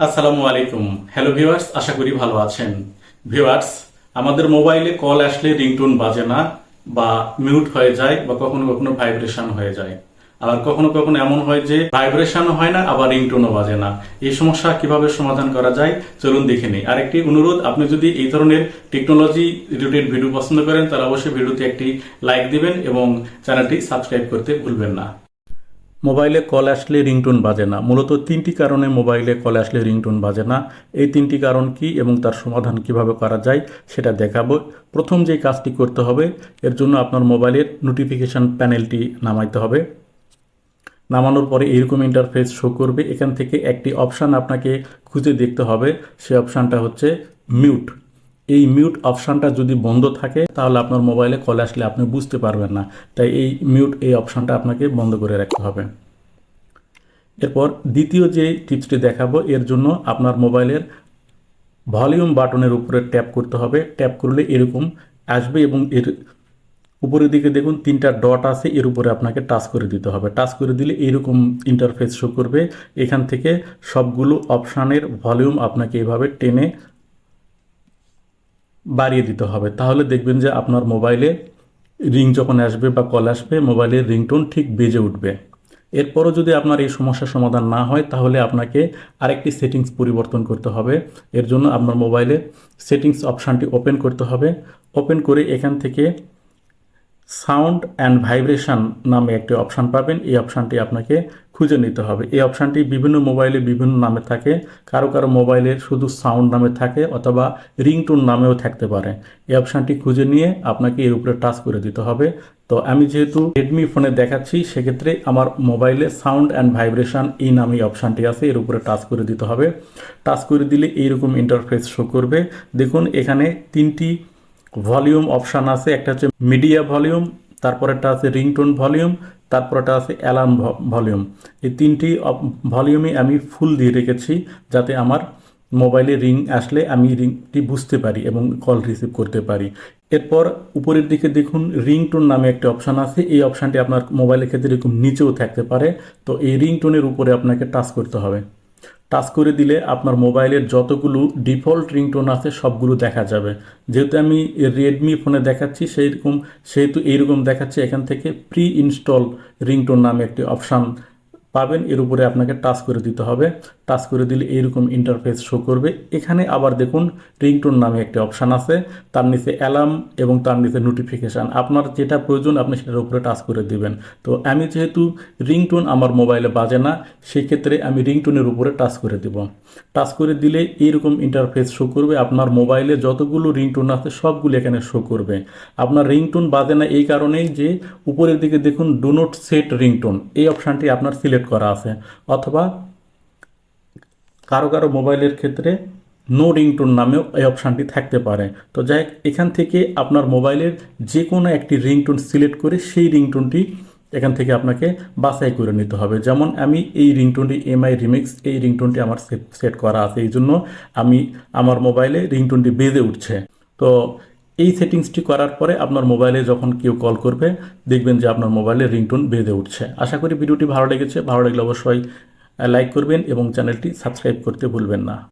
আসসালামু আলাইকুম। Hello viewers আশা করি ভালো আছেন। ভিউয়ার্স আমাদের মোবাইলে কল আসলে রিংটোন বাজে না বা মিউট হয়ে যায় বা কখনো কখনো ভাইব্রেশন হয়ে যায়। আবার কখনো কখনো এমন হয় যে ভাইব্রেশন হয় না, আবার রিংটোনও বাজে না। এই সমস্যা কীভাবে সমাধান করা যায়? চলুন দেখে নিই। আরেকটি অনুরোধ, আপনি যদি এই ধরনের টেকনোলজি রিলেটেড ভিডিও পছন্দ করেন, তাহলে অবশ্যই ভিডিওতে একটি লাইক দিবেন এবং চ্যানেলটি সাবস্ক্রাইব করতে ভুলবেন না। মোবাইলে কল আসলে রিংটোন বাজে না। মূলত তিনটি কারণে মোবাইলে কল আসলে রিংটোন বাজে না। এই তিনটি কারণ কি এবং তার সমাধান কীভাবে করা যায় সেটা দেখাবো। প্রথম যে কাজটি করতে হবে, এর জন্য আপনার মোবাইলের নোটিফিকেশন প্যানেলটি নামাইতে হবে। নামানোর পরে এরকম ইন্টারফেস শো করবে। এখান থেকে একটি অপশান আপনাকে খুঁজে দেখতে হবে। সেই অপশানটা হচ্ছে মিউট এই মিউট অপশানটা যদি বন্ধ থাকে, তাহলে আপনার মোবাইলে কল আসলে আপনি বুঝতে পারবেন না। তাই এই মিউট এই অপশানটা আপনাকে বন্ধ করে রাখতে হবে। এরপর দ্বিতীয় যে টিপসটি দেখাবো, এর জন্য আপনার মোবাইলের ভলিউম বাটনের উপরে ট্যাপ করতে হবে। ট্যাপ করলে এরকম আসবে এবং এর উপরের দিকে দেখুন তিনটা ডট আছে, এর উপরে আপনাকে টাচ করে দিতে হবে। টাচ করে দিলে এরকম ইন্টারফেস শো করবে। এখান থেকে সবগুলো অপশানের ভলিউম আপনাকে এভাবে টেনে বাড়িয়ে দিতে হবে। তাহলে দেখবেন যে আপনার মোবাইলে রিং যখন আসবে বা কল আসবে মোবাইলের রিংটোন ঠিক বেজে উঠবে। এরপরও যদি আপনার এই সমস্যার সমাধান না হয়, তাহলে আপনাকে আরেকটি সেটিংস পরিবর্তন করতে হবে। এর জন্য আপনার মোবাইলে সেটিংস অপশানটি ওপেন করতে হবে। ওপেন করে এখান থেকে সাউন্ড অ্যান্ড ভাইব্রেশন নামে একটি অপশান পাবেন। এই অপশানটি আপনাকে খুঁজে নিতে হবে। এই অপশানটি বিভিন্ন মোবাইলে বিভিন্ন নামে থাকে। কারও কারও মোবাইলে শুধু সাউন্ড নামে থাকে অথবা রিংটোন নামেও থাকতে পারে। এই অপশানটি খুঁজে নিয়ে আপনাকে এর উপরে টাচ করে দিতে হবে। তো আমি যেহেতু রেডমি ফোনে দেখাচ্ছি, সেক্ষেত্রে আমার মোবাইলে সাউন্ড অ্যান্ড ভাইব্রেশন এই নামে অপশানটি আছে। এর উপরে টাচ করে দিতে হবে। টাচ করে দিলে এইরকম ইন্টারফেস শো করবে। দেখুন, এখানে তিনটি ভলিউম অপশান আছে, একটা হচ্ছে মিডিয়া ভলিউম, তারপরেরটা আছে রিংটোন ভলিউম তারপরটা আছে অ্যালার্ম ভলিউম। এই তিনটি ভলিউমে আমি ফুল দিয়ে রেখেছি যাতে আমার মোবাইলে রিং আসলে আমি রিংটি বুঝতে পারি এবং কল রিসিভ করতে পারি। এরপর উপরের দিকে দেখুন, রিংটোন নামে একটি অপশান আছে, এই অপশানটি আপনার মোবাইলের ক্ষেত্রে এরকম নিচেও থাকতে পারে। তো এই রিংটোনের উপরে আপনাকে টাচ করতে হবে। টাচ করে দিলে আপনার মোবাইলের যতগুলো ডিফল্ট রিংটোন আছে সবগুলো দেখা যাবে। যেহেতু আমি রেডমি ফোনে দেখাচ্ছি সেই রকম সেহেতু এইরকম দেখাচ্ছি এখান থেকে প্রি ইনস্টল রিংটোন নামে একটি অপশান পাবেন। এর উপরে আপনাকে টাচ করে দিতে হবে। টাচ করে দিলে এইরকম ইন্টারফেস শো করবে। এখানে আবার দেখুন রিংটোন নামে একটি অপশান আছে। তার নিচে অ্যালার্ম এবং তার নিচে নোটিফিকেশান আপনার যেটা প্রয়োজন আপনি সেটার উপরে টাচ করে দিবেন। তো আমি যেহেতু রিংটোন আমার মোবাইলে বাজে না, সেক্ষেত্রে আমি রিংটোনের উপরে টাচ করে দেব। টাচ করে দিলে এইরকম ইন্টারফেস শো করবে। আপনার মোবাইলে যতগুলো রিংটোন আছে সবগুলো এখানে শো করবে। আপনার রিংটোন বাজে না এই কারণেই যে উপরের দিকে দেখুন ডো নট সেট রিংটোন। এই অপশানটি আপনার সিলেক্ট করা আছে, অথবা কারও কারও মোবাইলের ক্ষেত্রে নো রিংটোন নামেও এই অপশানটি থাকতে পারে। তো যাই এখান থেকে আপনার মোবাইলের যে কোনো একটি রিংটোন সিলেক্ট করে সেই রিংটোনটি এখান থেকে আপনাকে বাছাই করে নিতে হবে। যেমন আমি এই রিংটোনটি এমআই রিমিক্স এই রিংটোনটি আমার সেট করা আছে। এই জন্য আমি, আমার মোবাইলে রিংটোনটি বেজে উঠছে। তো এই সেটিংসটি করার পরে আপনার মোবাইলে যখন কেউ কল করবে, দেখবেন যে আপনার মোবাইলে রিংটোন বেঁধে উঠছে। আশা করি ভিডিওটি ভালো লেগেছে। ভালো লাগলে অবশ্যই লাইক করবেন এবং চ্যানেলটি সাবস্ক্রাইব করতে ভুলবেন না।